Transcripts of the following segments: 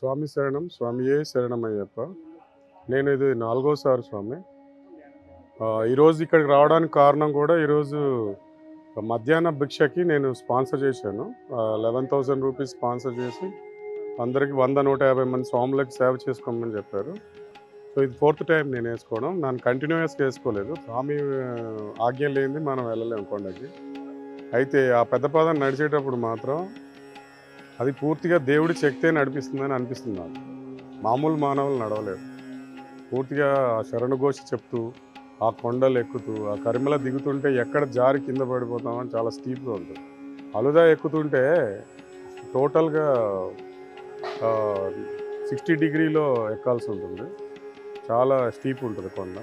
స్వామి శరణం స్వామియే శరణం అయ్యప్ప నేను ఇది నాలుగోసారి స్వామి. ఈరోజు ఇక్కడికి రావడానికి కారణం కూడా ఈరోజు మధ్యాహ్న భిక్షకి నేను స్పాన్సర్ చేశాను. లెవెన్ థౌసండ్ రూపీస్ స్పాన్సర్ చేసి అందరికి వంద నూట యాభై మంది స్వాములకి సేవ చేసుకోమని చెప్పారు. సో ఇది ఫోర్త్ టైం నేను వేసుకోవడం. నన్ను కంటిన్యూస్గా వేసుకోలేదు. స్వామి ఆజ్ఞ లేనిది మనం వెళ్ళలేము కొండకి. అయితే ఆ పెద్ద పదం నడిచేటప్పుడు మాత్రం అది పూర్తిగా దేవుడి శక్తే నడిపిస్తుందని అనిపిస్తుంది నాకు. మామూలు మానవులు నడవలేరు. పూర్తిగా ఆ శరణఘోష చెప్తూ ఆ కొండలు ఎక్కుతూ ఆ కరిమల దిగుతుంటే ఎక్కడ జారి కింద పడిపోతామని చాలా స్టీప్గా ఉంటుంది. అలుదా ఎక్కుతుంటే టోటల్గా సిక్స్టీ డిగ్రీలో ఎక్కాల్సి ఉంటుంది. చాలా స్టీప్ ఉంటుంది కొండ.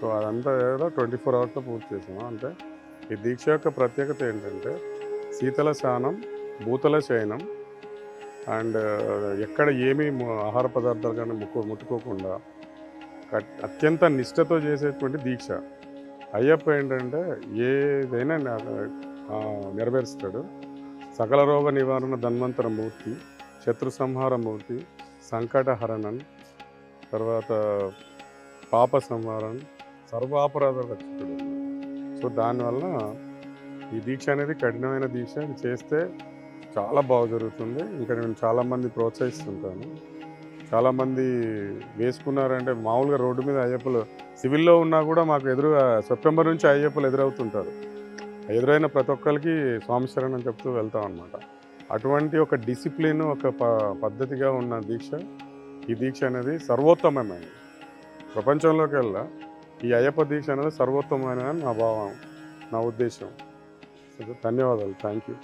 సో అదంతా కూడా ట్వంటీ ఫోర్ అవర్స్లో పూర్తి చేసాము అంటే ఈ దీక్ష యొక్క ప్రత్యేకత ఏంటంటే శీతల స్నానం భూతల శయనం. అండ్ uh, ఎక్కడ ఏమీ ఆహార పదార్థాలు కానీ ముక్కు ముట్టుకోకుండా కట్- అత్యంత నిష్టతో చేసేటువంటి దీక్ష. అయ్యప్ప ఏంటంటే ఏదైనా నెరవేరుస్తాడు. సకల రోగ నివారణ ధన్వంతర మూర్తి శత్రు సంహార మూర్తి సంకటహరణన్ తర్వాత పాప సంహారం సర్వాపరాధ రక్షకుడు. సో దానివల్ల ఈ దీక్ష అనేది కఠినమైన దీక్ష. చేస్తే చాలా బాగా జరుగుతుంది. ఇంకా నేను చాలామంది ప్రోత్సహిస్తుంటాను. చాలామంది వేసుకున్నారంటే మామూలుగా రోడ్డు మీద అయ్యప్పలు సివిల్లో ఉన్నా కూడా మాకు ఎదురుగా సెప్టెంబర్ నుంచి అయ్యప్పలు ఎదురవుతుంటారు. ఎదురైన ప్రతి ఒక్కరికి స్వామి శరణం చెప్తూ వెళ్తాం అనమాట అటువంటి ఒక డిసిప్లిన్ ఒక ప పద్ధతిగా ఉన్న దీక్ష ఈ దీక్ష అనేది సర్వోత్తమమైనది. ప్రపంచంలోకి వెళ్ళా ఈ అయ్యప్ప దీక్ష అనేది సర్వోత్తమమైన నా భావం నా ఉద్దేశం. ధన్యవాదాలు. Thank you